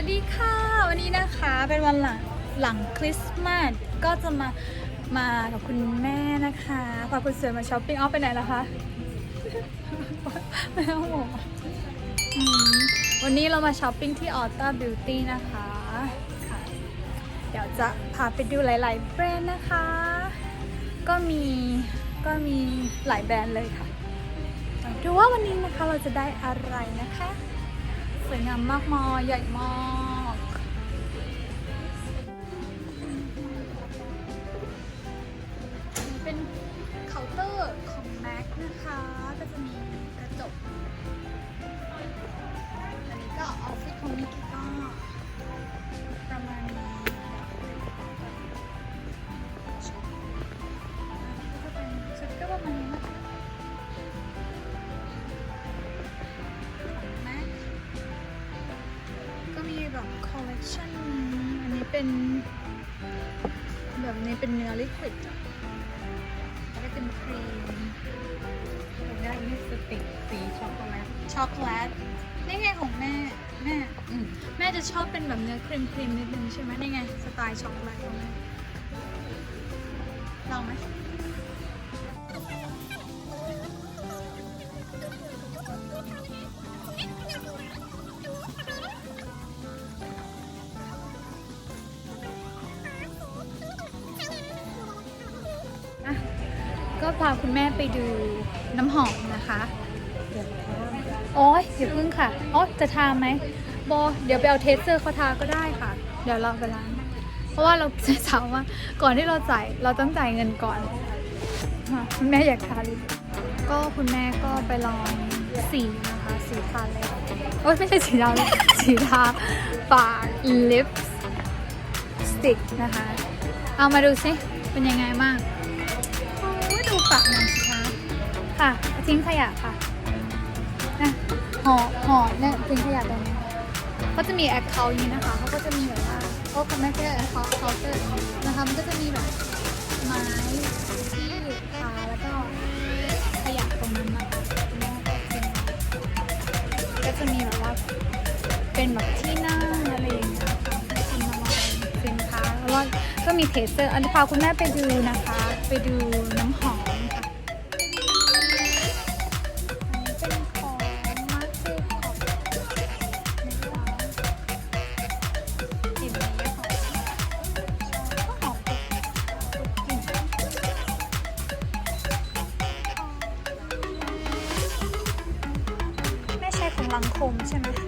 วัสดีค่ะ วันนี้นะคะเป็นวันหลังหลังคริสต์มาสก็จะมามากับคุณแม่นะคะพาคุณสวยมาช้อปปิ้งออฟไปไหนล่ะคะไม่ต้องบอกวันนี้เรามาช้อปปิ้งที่ออ t ้บิวตี้นะคะค่ะเดี๋ยวจะพาไปดูหลาย ๆ แบรนด์นะคะ ก็มีก็มีหลายแบรนด์เลยค่ะดูว่าวันนี้นะคะเราจะได้อะไรนะคะ สวยงามมากมายใหญ่มาก เป็นเนื้อลิควิดอะแล้วก็เป็นครีมได้ลิปสติกสีช็อกโกแลต ช็อกโกแลต นี่ไงของแม่ แม่อืมแม่จะชอบเป็นแบบเนื้อครีมครีมนิดนึงใช่ไหมนี่ไง สไตล์ช็อกโกแลตาคุณแม่ไปดูน้ำหอมนะคะเดี๋ยวทาโอ้ยเดี๋ยวพึ่งค่ะอ๋อจะทาไหมโบเดี๋ยวไปเอาเทสเซอร์เขาทาก็ได้ค่ะ เดี๋ยวเราไปร้านเพราะว่าเราจะถามว่าก่อนที่เราจ่ายเราต้องจ่ายเงินก่อนค่ะคุณแม่อยากทาลิปก็คุณแม่ก็ไปลองสีนะคะ สีทาเล็บโอ้ยไม่ใช่สีดำเลยสีทาปากลิปสติกนะคะ เอามาดูสิเป็นยังไงบ้างโอ้ยดู ปากนางสิคะค่ะทิ้งขยะค่ะนะห่อห่อเนี่ยทิ้งขยะตรงนี้ก็จะมีแอคเคาท์นี้นะคะเขาก็จะมีแบบว่าโอ้เขาไม่ใช่แอคเคาท์เคาน์เตอร์นะคะมันก็จะมีแบบไม้ที่ทาแล้วก็ขยะตรงนั้นนะคะแล้วก็จะมีแบบว่าเป็นแบบที่นั่งอะไรอย่างเงี้ยค่ะให้คุณมาสินค้าแล้วก็ก็มีเทสเตอร์อันนี้พาคุณแม่ไปดูนะคะ ไปดูน้ำหอม งลังคมใช่ไหม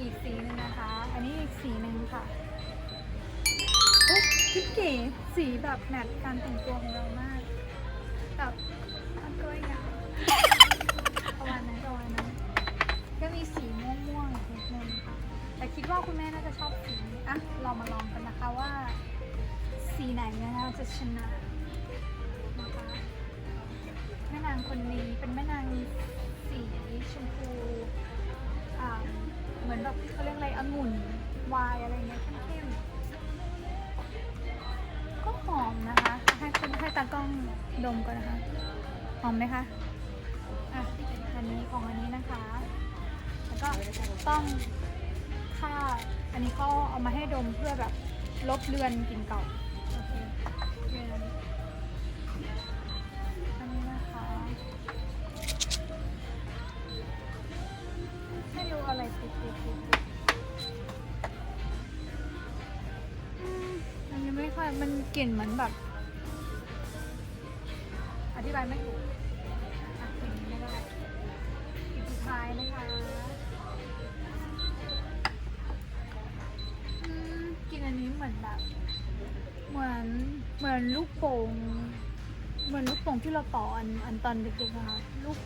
อีกสีหนึ่งนะคะ อันนี้อีกสีหนึ่งค่ะโอ้คิดเก๋สีแบบแมทการแต่งตัวของเรามากแบบมันก็อย่างประมาณนั้นประมาณนั้นก็มีสีม่วงๆนิดนึงค่ะแต่คิดว่าคุณแม่น่าจะชอบสีนี้อะเรามาลองกันนะคะว่า สีไหนนะคะจะชนะนะคะแม่นางคนนี้เป็นแม่นางสีชมพูอ่า เหมือนแบบเขาเรียกอะไรองุ่นวายอะไรเงี้ยเข้มๆก็หอมนะคะ ให้คุณให้ตากล้องดมก่อนนะคะ หอมไหมคะอะอันนี้ของอันนี้นะคะ แล้วก็ต้องค่าอันนี้เขาเอามาให้ดมเพื่อแบบลบเลือนกลิ่นเก่าโอเค มอันนี้ไม่ค่อย มันกลิ่นเหมือนแบบ อธิบายไม่ถูกอะอย่นไม่ได้อีกสุดท้ายนะคะอืมกินอันนี้เหมือนแบบ เหมือน เหมือนลูกโป่ง เหมือนลูกโป่งที่เราต่ออันอันตอนเด็กๆนะคะลูก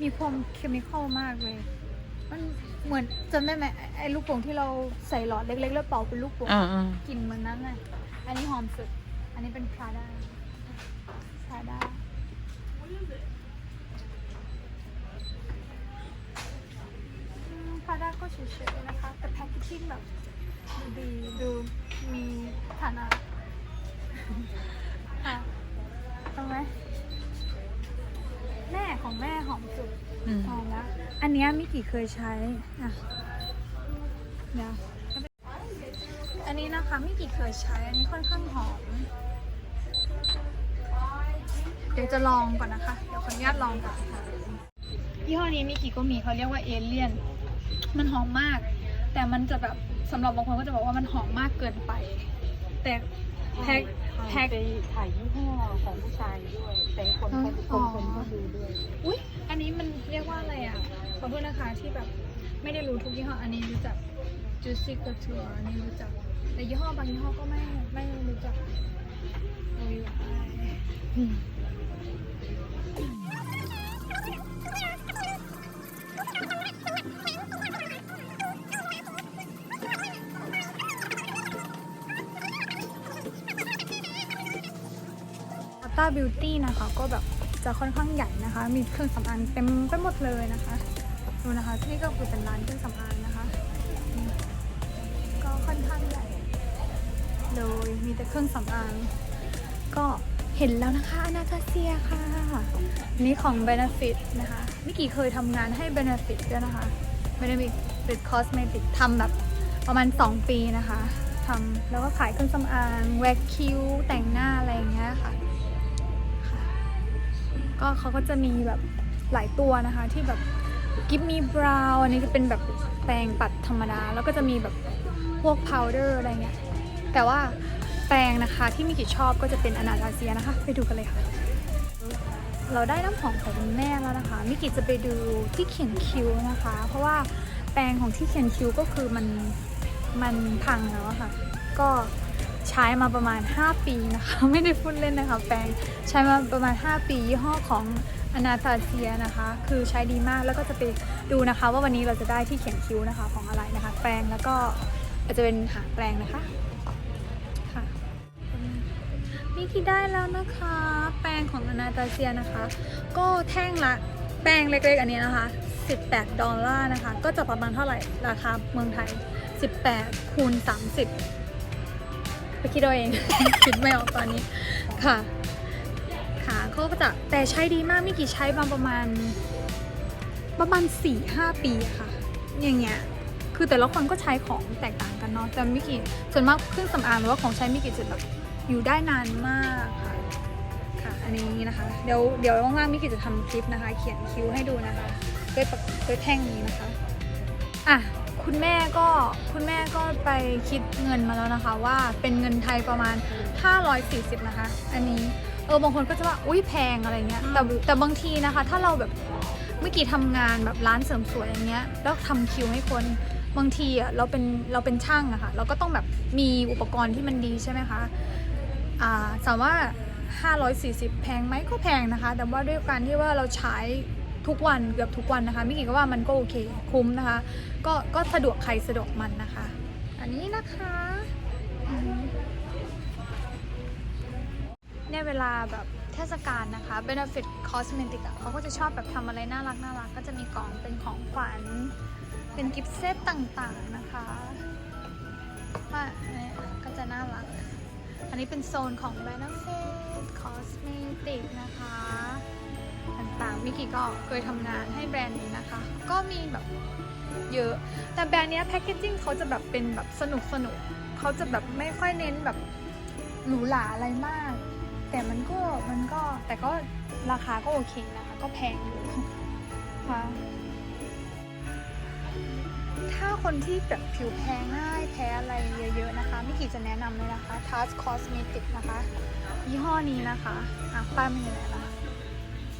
มีความเคมีคอลมากเลย มันเหมือนจำได้ไหมไอ้ไอ้ลูกโป่งที่เราใส่หลอดเล็กๆ แล้วเป่าเป็นลูกโป่งอ่าอ่า กลิ่นเหมือนนั้นเลยอันนี้หอมสุด อันนี้เป็นพราด้าพราด้าพราด้าก็เฉยๆนะคะ แต่แพคเกจจิ้งแบบดูดีดูมีฐานะค่ะ ของแม่หอมสุดอืม หอมแล้วอันเนี้ยมิกิเคยใช้อะเดี๋ยวอันนี้นะคะมิกิเคยใช้ อันนี้ค่อนข้างหอม เดี๋ยวจะลองก่อนนะคะ เดี๋ยวขออนุญาตลองก่อนค่ะยี่ห้อนี้มิกิก็มีเขาเรียกว่าเอเลียน มันหอมมาก แต่มันจะแบบสำหรับบางคนก็จะบอกว่ามันหอมมากเกินไป แต่ แพ็คแพ็คไปถ่ายยี่ห้อของผู้ชายด้วย แต่คนเขาอ๋คอนคนก็ดูด้วย อุ้ยอันนี้มันเรียกว่าอะไรอะ ขอโทษนะคะที่แบบไม่ได้รู้ทุกยี่ห้อ อันนี้รู้จัก Juicy Couture อันนี้รู้จัก แต่ยี่ห้อบางยี่ห้อก็ไม่ไม่รู้จักโอ้ย ต้าบิวตี้นะคะ ก็แบบจะค่อนข้างใหญ่นะคะ มีเครื่องสำอางเต็มไปหมดเลยนะคะ ดูนะคะที่นี่ก็คือเป็นร้านเครื่องสำอางนะคะ ก็ค่อนข้างใหญ่ โดยมีแต่เครื่องสำอาง ก็เห็นแล้วนะคะอนาตาเซียค่ะ นี่ของ Benefit นะคะมิกี่เคยทำงานให้ Benefit ด้วยนะคะ Benefit Cosmetic ทำแบบประมาณ 2 ปีนะคะทำแล้วก็ขายเครื่องสำอางแว็กคิ้วแต่งหน้าอะไรอย่างเงี้ยค่ะ ก็เขาก็จะมีแบบหลายตัวนะคะที่แบบกิฟมีบราวอันนี้จะเป็นแบบแปรงปัดธรรมดา แล้วก็จะมีแบบพวกพาวเดอร์อะไรเงี้ย แต่ว่าแปรงนะคะที่มิกิชอบก็จะเป็นอนาตาเซียนะคะ ไปดูกันเลยค่ะ เราได้น้ำหอมของคุณแม่แล้วนะคะ มิกิจะไปดูที่เขียนคิ้วนะคะ เพราะว่าแปรงของที่เขียนคิ้วก็คือมันมันพังแล้วอะค่ะ ก็ ใช้มาประมาณ 5 ปีนะคะ ไม่ได้พูดเล่นนะคะ แปรงใช้มาประมาณ 5 ปียี่ห้อของอนาตาเซียนะคะ คือใช้ดีมากแล้วก็จะไปดูนะคะ ว่าวันนี้เราจะได้ที่เขียนคิ้วนะคะของอะไรนะคะ แปรงแล้วก็อาจจะเป็นหางแปรงนะคะค่ะนี่ที่ได้แล้วนะคะ แป้งของอนาตาเซียนะคะ ก็แท่งละแป้งเล็กๆอันนี้นะคะ 18 ดอลลาร์นะคะ ก็จะประมาณเท่าไหร่ราคาเมืองไทย 18คูณ30 ไปคิดเอาเอง คิดไม่ออกตอนนี้ค่ะ ค่ะเขาก็จะแต่ใช้ดีมากไมิกี่ใช้มางประมาณ ประมาณ4-5ปีค่ะ อย่างเงี้ยคือแต่ละคนก็ใช้ของแตกต่างกันเนาะแต่ไมิกิส่วนมากเครื่องสำอางหรือว่าของใช้ไมิกิจะแบบอยู่ได้นานมากค่ะค่ะ อันนี้นะคะ เดี๋ยวเดี๋ยวว่างๆมิกิจะทำคลิปนะคะ เขียนคิ้วให้ดูนะคะด้วยด้วยแท่งนี้นะคะ อะ คุณแม่ก็คุณแม่ก็ไปคิดเงินมาแล้วนะคะ ว่าเป็นเงินไทยประมาณ 540 นะคะ อันนี้ออบางคนก็จะว่าอุ้ยแพงอะไรเงี้ยแต่แต่บางทีนะคะ ถ้าเราแบบเมื่อกี้ทำงานแบบร้านเสริมสวยอย่างเงี้ยแล้วทำคิวให้คนบางทีอะเราเป็นเราเป็นช่างอะค่ะเราก็ต้องแบบมีอุปกรณ์ที่มันดีใช่ไหมคะอ่าสามว่า 540 แพงไหมก็แพงนะคะ แต่ว่าด้วยการที่ว่าเราใช้ ทุกวันเกือบทุกวันนะคะมิกกี้ก็ว่ามันก็โอเคคุ้มนะคะ ก็ก็สะดวกใครสะดวกมันนะคะ อันนี้นะคะเนี่ยเวลาแบบเทศกาลนะคะ Benefit Cosmetic อะเขาก็จะชอบแบบทำอะไรน่ารักน่ารักก็จะมีกล่องเป็นของขวัญ เป็นกิฟต์เซตต่างๆนะคะว่าก็จะน่ารัก อันนี้เป็นโซนของ Benefit Cosmetic นะคะ ต่างๆมิกกี้ก็เคยทำงานให้แบรนด์นี้นะคะ ก็มีแบบเยอะ แต่แบรนด์นี้แพคเกจจิ้งเขาจะแบบเป็นแบบสนุกสนุกเขาจะแบบไม่ค่อยเน้นแบบหรูหราอะไรมาก แต่มันก็มันก็แต่ก็ราคาก็โอเคนะคะ ก็แพงอยู่ค่ะถ้าคนที่แบบผิวแพ้ง่ายแพ้อะไรเยอะๆนะคะมิกกี้จะแนะนำเลยนะคะ Tarte Cosmetic นะคะ ยี่ห้อนี้นะคะอะป้ายมันอยู่ไหนล่ะ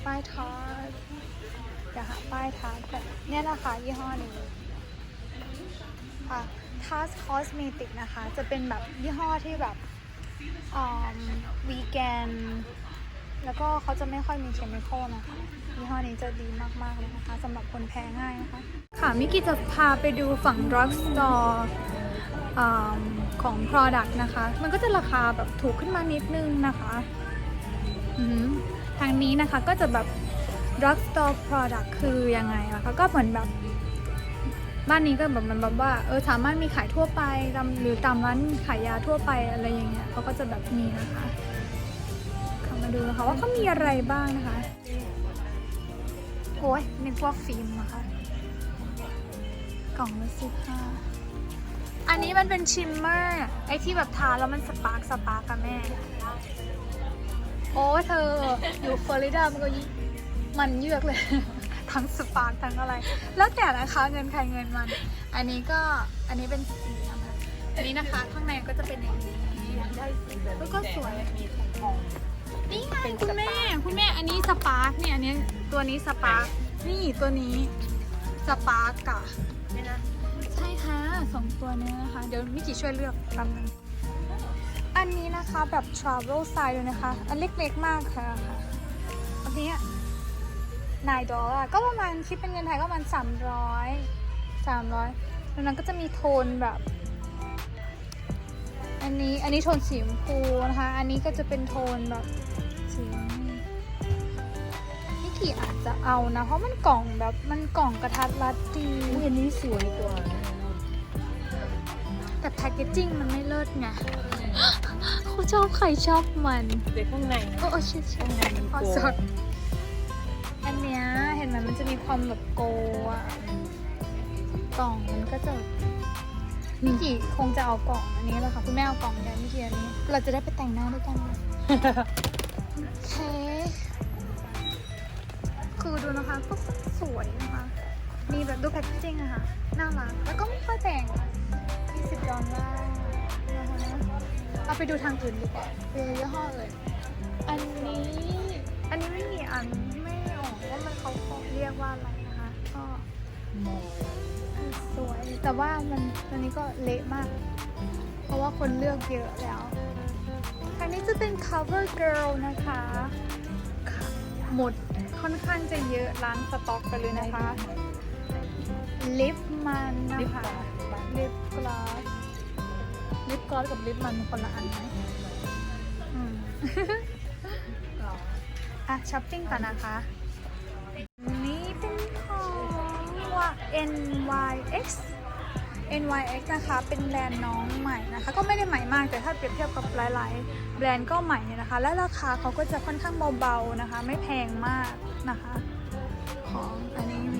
ป้ายทาร์ตเดี๋ยวหาป้ายทาร์ตแบบเนี่ยนะคะยี่ห้อนี้ค่ะทาร์ตคอสเมติกนะคะ จะเป็นแบบยี่ห้อที่แบบวีแกน แล้วก็เขาจะไม่ค่อยมีเคมีคอลนะคะ ยี่ห้อนี้จะดีมาก ๆ เลยนะคะสำหรับคนแพ้ง่ายนะคะ ค่ะ มิกกี้จะพาไปดูฝั่ง drug store อ่าของ product นะคะ มันก็จะราคาแบบถูกขึ้นมานิดนึงนะคะ อือ ทางนี้นะคะก็จะแบบ drugstore product คือยังไงอะคะก็เหมือนแบบบ้านนี้ก็แบบมันแบบว่าเออสามารถมีขายทั่วไปตามหรือตามร้านขายยาทั่วไปอะไรอย่างเงี้ยเขาก็จะแบบมีนะคะเข้ามาดูนะคะว่าเขามีอะไรบ้างนะคะโอ้ยนึกว่าฟิล์มนะคะกล่องละสิบห้าอันนี้มันเป็นชิมเมอร์ไอที่แบบทาแล้วมันสปาร์กสปาร์กกับแม่ โอ้เธออยู่ฟลอริดามันก็มันเยือกเลย ทั้งสปาร์กทั้งอะไร แล้วแต่นะคะเงินใครเงินมัน อันนี้ก็อันนี้เป็นสีนะคะอันนี้นะคะข้างในก็จะเป็นอย่างนี้แล้วก็สวยมีทองนี่ไงคุณแม่คุณแม่อันนี้สปาร์กเนี่ยอันนี้ตัวนี้สปาร์กนี่ตัวนี้สปาร์กอะใช่ค่ะสองตัวเนี้นะคะ เดี๋ยวมิกิช่วยเลือกแป๊บนึง อันนี้นะคะแบบ travel size เลยนะคะ อันเล็กๆมากค่ะค่ะอันนี้นายดอลลาร์ก็ประมาณคิดเป็นเงินไทยก็ประมาณสามร้อยสามร้อยแล้วนั้นก็จะมีโทนแบบ อันนี้อันนี้โทนสีชมพูนะคะ อันนี้ก็จะเป็นโทนแบบสีมิกิอาจจะเอานะ เพราะมันกล่องแบบมันกล่องกระทัดรัดดีอุ้ยอันนี้สวยกว่า แต่แพคเกจจิ้งมันไม่เลิศไง เขาชอบใครชอบมันเด็กข้างในโอ้โอ้ชิดชิดข้างในมันพอโกสดอันเนี้ยเห็นไหมมันจะมีความแบบโกอะกล่องมันก็จะมิกิคงจะเอากล่องอันนี้แหละค่ะคุณแม่เอากล่องใหญ่มิกิอันนี้ เราจะได้ไปแต่งหน้าด้วยกันโอเคคือดูนะคะก็สวยนะคะ มีแบบดูแพคเกจจิ้งอะค่ะน่ารักแล้วก็ไม่ค่อยแพงอะ20ดอลลาร์นะคะ เอาไปดูทางอื่นดีกว่าดูยี่ห้อเลยอันนี้ อันนี้ไม่มีอันไม่ออกว่ามันเขาเรียกว่าอะไรนะคะ ก็สวย แต่ว่ามันอันนี้ก็เละมาก เพราะว่าคนเลือกเยอะแล้วอันนี้จะเป็น cover girl นะคะค่ะหมดค่อนข้างจะเยอะล้างสต็อกไปเลยนะคะ ลิปมันนะคะ ลิปกลอส ลิปกลอสกับลิปมันคนละอันไหมอืม อะช้อปปิ้งก่อนนะคะ นี่เป็นของว่า NYX NYX นะคะ เป็นแบรนด์น้องใหม่นะคะ ก็ไม่ได้ใหม่มาก แต่ถ้าเปรียบเทียบกับหลายๆ แบรนด์ก็ใหม่เนี่ยนะคะ และราคาเขาก็จะค่อนข้างเบาๆนะคะ ไม่แพงมากนะคะ ของอันนี้มี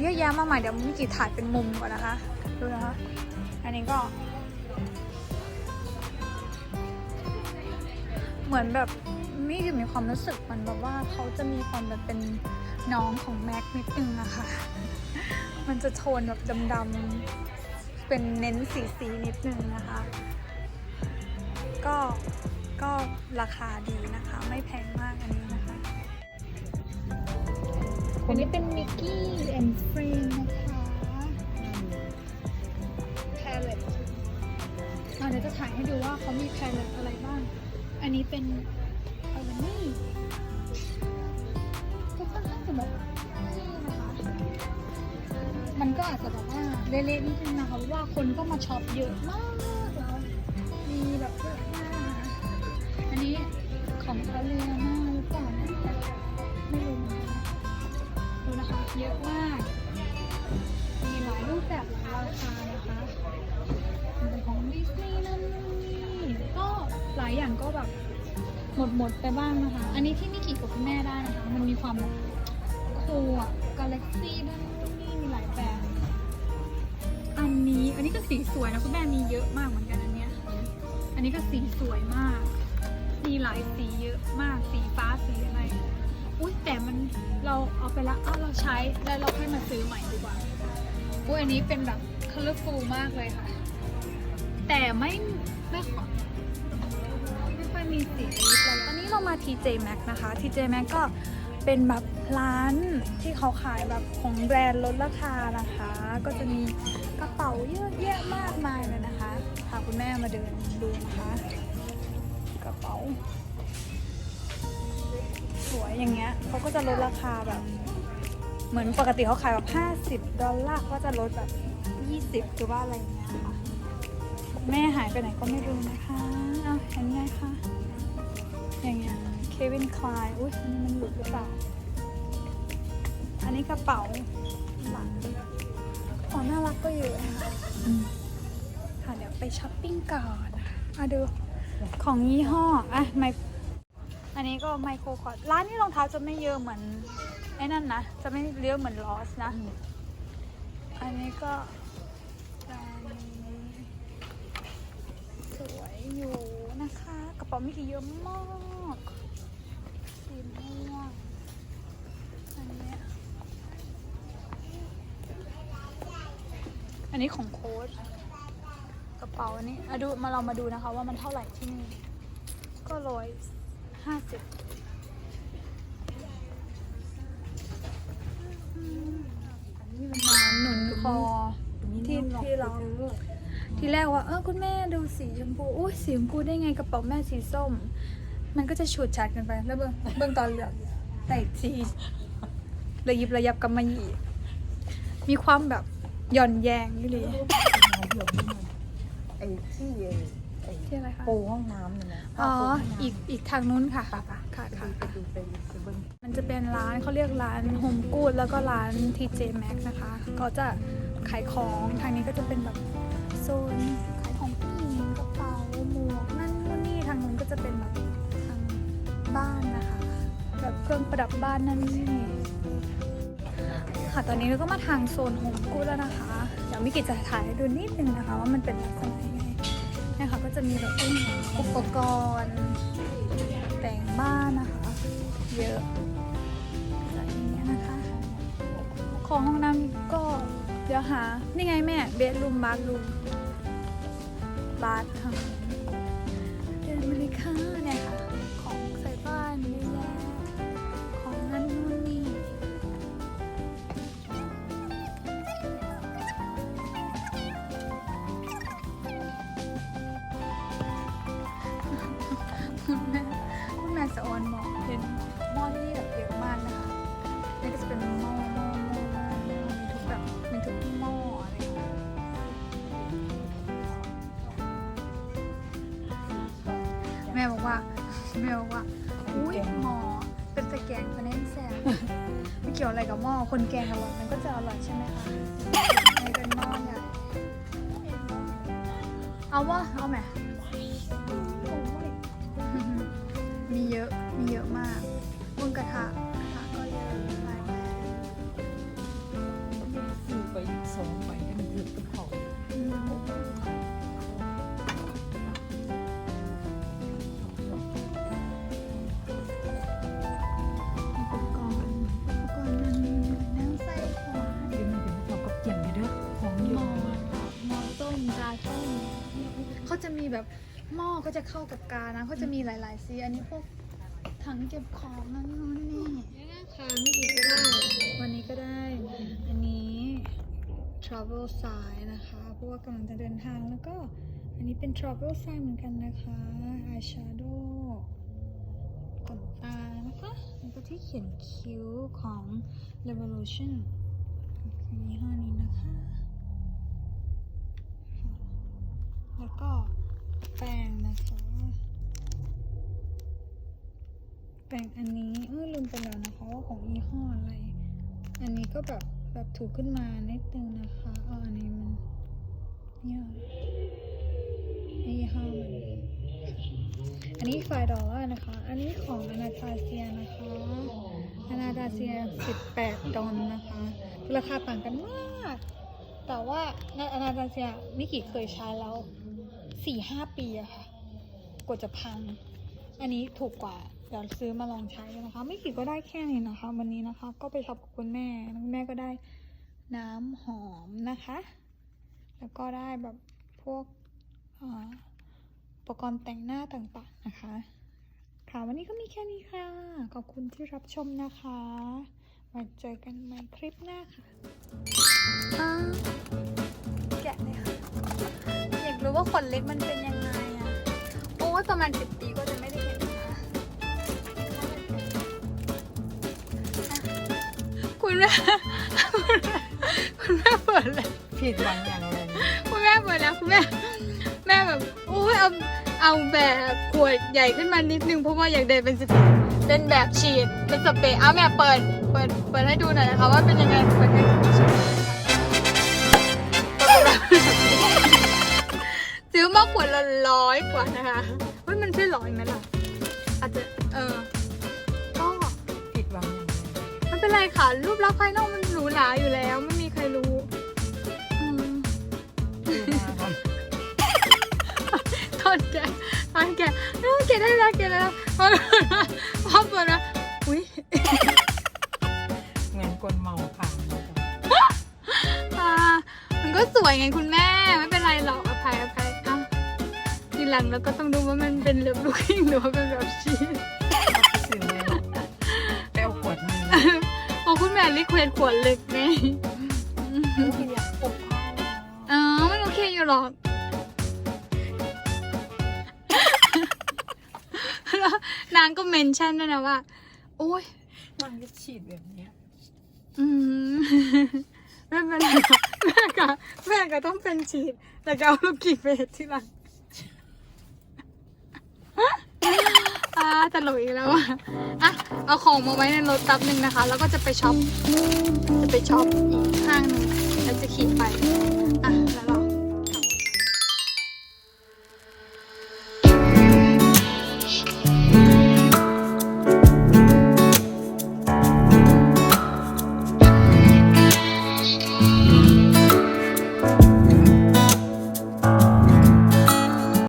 เยอะแยะมากมายเดี๋ยวมิกิถ่ายเป็นมุมก่อนนะคะดูนะคะอันนี้ก็ เหมือนแบบมิกิมีความรู้สึกเหมันแบบว่าเขาจะมีความแบบเป็นน้องของแม็กนิดนึงอะค่ะมันจะโทนแบบดำๆเป็นเน้นสีสีนิดนึงนะคะ ก็ก็ราคาดีนะคะ ไม่แพงมากอันนี้ อันนี้เป็นมิกกี้แอนด์ฟรีนะคะแพลเลตเดี๋ยวจะถ่ายให้ดูว่าเขามีแพลเลตอะไรบ้าง อันนี้เป็นอะไรนี่ก็ค่อนข้างจะแบบนี่นะคะ มันก็อาจจะแบบว่าเละๆนิดนึงนะคะเพราะว่าคนก็มาช็อปเยอะมากแล้วมีแบบเยอะมากนะอันนี้ของทะเลน่าหรือเปล่านะไม่รู้ เยอะมาก มีหลายรูปแบบราคานะคะเป็นของดิสนีย์นั่นนี่ก็หลายอย่างก็แบบหมดหมดไปบ้างนะคะ อันนี้ที่มิกิกับคุณแม่ได้นะคะ มันมีความแบบคูลอะกาแล็กซี่นั่นนี่มีหลายแบบ อันนี้อันนี้ก็สีสวยนะคุณแม่มีเยอะมากเหมือนกันอันเนี้ย อันนี้ก็สีสวยมาก มีหลายสีเยอะมาก สีฟ้าสีอะไร อุ้ยแต่มันเราเอาไปละอ้าวเราใช้แล้วเราค่อยมาซื้อใหม่ดีกว่าอุ้ยอันนี้เป็นแบบ colorful มากเลยค่ะ แต่ไม่ไม่อไม่ค่อยมีสีอะไรตอนนี้เรามา TJ Maxx นะคะ TJ Maxx ก็เป็นแบบร้านที่เขาขายแบบของแบรนด์ลดราคานะคะ ก็จะมีกระเป๋าเยอะแยะมากมายเลยนะคะพาคุณแม่มาเดินดูนะคะ กระเป๋า สวยอย่างเงี้ยเขาก็จะลดราคาแบบ เหมือนปกติเขาขายแบบ50 ดอลลาร์ก็จะลดแบบ 20 หรือว่าอะไรเงี้ยค่ะ แม่หายไปไหนก็ไม่รู้นะคะเอาเห็นไงคะอย่างเงี้ยเควินคลายอุ้ยอันนี้มันหลุดหรือเปล่าอันนี้กระเป๋าหลังของน่ารักก็เยอะนะคะค่ะเดี๋ยวไปช้อปปิ้งก่อนอะดูของยี่ห้ออะไม อันนี้ก็ไมโครคอร์ดร้านนี้รองเท้าจะไม่เยอะเหมือนไอ้นั่นนะ จะไม่เลี้ยอะเหมือนลอสนะ อันนี้ก็แบรนนี้สวยอยู่นะคะ กระเป๋ามิกิเยอะมากสีม่วงอันนี้อันนี้ของโค้ดกระเป๋าอันนี้อะดูมาเรามาดูนะคะว่ามันเท่าไหร่ที่นี่ ก็ร้อย ห้าสิบนี่เป็นน้ำหนุนคอที่ที่เราทีแรกว่าเออคุณแม่ดูสีชมพูอุ้ยสีชมพูได้ไงกระเป๋าแม่สีส้ม มันก็จะฉูดฉาดกันไป แล้วเบื้องเบื้องตอนเหลืองแต่สีระยิบระยับกำมะหยี่มีความแบบหย่อนแยงนี่เลยไอ้ที่ไอ้ ที่อะไรคะ ปูห้องน้ำเนี่ยนะอ๋ออีกอีกทางนู้นค่ะปะปะค่ะค่ะไปดูไปดูไปเบิ้งมันจะเป็นร้านเขาเรียกร้านโฮมกูดแล้วก็ร้าน TJ Maxx นะคะ ก็จะขายของทางนี้ก็จะเป็นแบบโซนขายของผู้หญิงกระเป๋าหมวกนั่นนู่นนี่ทางนู้นก็จะเป็นแบบทางบ้านนะคะ แบบเครื่องประดับบ้านนั่นนี่ค่ะตอนนี้เราก็มาทางโซนโฮมกูดแล้วนะคะ เดี๋ยวมิกิจะถ่ายให้ดูนิดนึงนะคะ ว่ามันเป็นลักษณะยังไงเนะคะก็จะมีแบบอุปกรณ์ แต่งบ้านนะคะ เยอะจะอย่างเงี้ยนะคะ ของห้องน้ำก็เดี๋ยวหา นี่ไงแม่เบดรูมบาร์รูมบาร์ทา แม่บอกว่าอุ้ยหม้อเป็นตะแกรงพะแนงแซ่บไม่เกี่ยวอะไรกับหม้อคนแกงอร่อยมันก็จะอร่อยใช่ไหมคะนี่เป็นหม้อใหญ่เอาวะเอาไหมมี แบบหม้อก็จะเข้ากับกานะก็จะมีหลายๆสีอันนี้พวกถังเก็บของนั่นนู่นนี่ค่ะไม่กี่ก็ได้ วันนี้ก็ได้ อันนี้ travel size นะคะ เพราะว่ากำลังจะเดินทางแล้วก็อันนี้เป็น travel size เหมือนกันนะคะ eyeshadow ขนตานะคะแล้วก็ที่เขียนคิ้วของ revolution ยี่ห้อนี้นะคะค่ะแล้วก็ แป้งนะคะ แป้งอันนี้เออลืมไปแล้วนะคะว่าของยี่ห้ออะไร อันนี้ก็แบบแบบถูกขึ้นมานิดนึงนะคะเอออันนี้มันยี่ห้อยี่ห้อมันอันนี้ไฟดอลลาร์นะคะ อันนี้ของอนาตาเซียนะคะอนาตาเซีย 18 ดอลนะคะ ราคาต่างกันมาก แต่ว่าอนาตาเซียมิกิเคยใช้แล้ว 4-5ปีอะค่ะกว่าจะพัง อันนี้ถูกกว่า เดี๋ยวซื้อมาลองใช้กันนะคะ ไม่กี่ก็ได้แค่นี้นะคะ วันนี้นะคะ ก็ไปช็อปกับคุณแม่แล้วคุณแม่ก็ได้น้ำหอมนะคะ แล้วก็ได้แบบพวกอ่าอุปกรณ์แต่งหน้าต่างๆนะคะ ค่ะวันนี้ก็มีแค่นี้ค่ะ ขอบคุณที่รับชมนะคะ มาเจอกันใหม่คลิปหน้าค่ะแกะเลยค่ะ ว่าขนเล็กมันเป็นยังไงอะโอ้ยประมาณสิบปีก็จะไม่ได้เห็นนะคะคุณแม่คุณแม่เปิดเลยผิดหวังอย่างไรคุณแม่เปิดแล้วคุณแม่แม่แบบโอ้ยเอาเอาแบบขวดใหญ่ขึ้นมานิดนึงเพราะว่าอยากได้เป็นสเปรย์เป็นแบบฉีดเป็นสเปรย์เอาแม่เปิดเปิดเปิดให้ดูหน่อยนะคะว่าเป็นยังไงเปิดให้ดู ซื้อมาขวดละร้อยกว่านะคะเฮ้ยมันใช่ร้อยไหมล่ะ อาจจะเออ ก็ผิดหวังอย่างไรไม่เป็นไรค่ะ รูปลักษณ์ภายนอกมันหรูหราอยู่แล้ว ไม่มีใครรู้อืมดูหน้าก่อนตอนแกะตอนแกะเออแกะได้แล้วแกะได้แล้วพอพอเปิดนะอุ้ยเหมือนคนเมาผ่านเลยจ้ะอ่ามันก็สวยไงคุณ ทีหลังเราก็ต้องดูว่ามันเป็นเลือบลูกกิ้งหรือว่าเป็นแบบชีสถึงเลยไปเอาขวดมาโอ้คุณแม่รีเควสขวดเล็กไงไม่อยากปกผ้าแล้วอ๋อมันโอเคอยู่หรอกแล้วนางก็เมนชั่นด้วยนะว่าโอ้ยมันก็ฉีดแบบเนี้ยอืมไม่เป็นไรค่ะแม่ก็แม่ก็ต้องเป็นฉีดแต่ก็เอาลูกกี่เฟสที่หลัง อ่า ตลกอีกแล้วอะอะเอาของมาไว้ในรถแป๊บหนึ่งนะคะ แล้วก็จะไปช็อป จะไปช็อปอีกห้างหนึ่งแล้วจะขี่ไป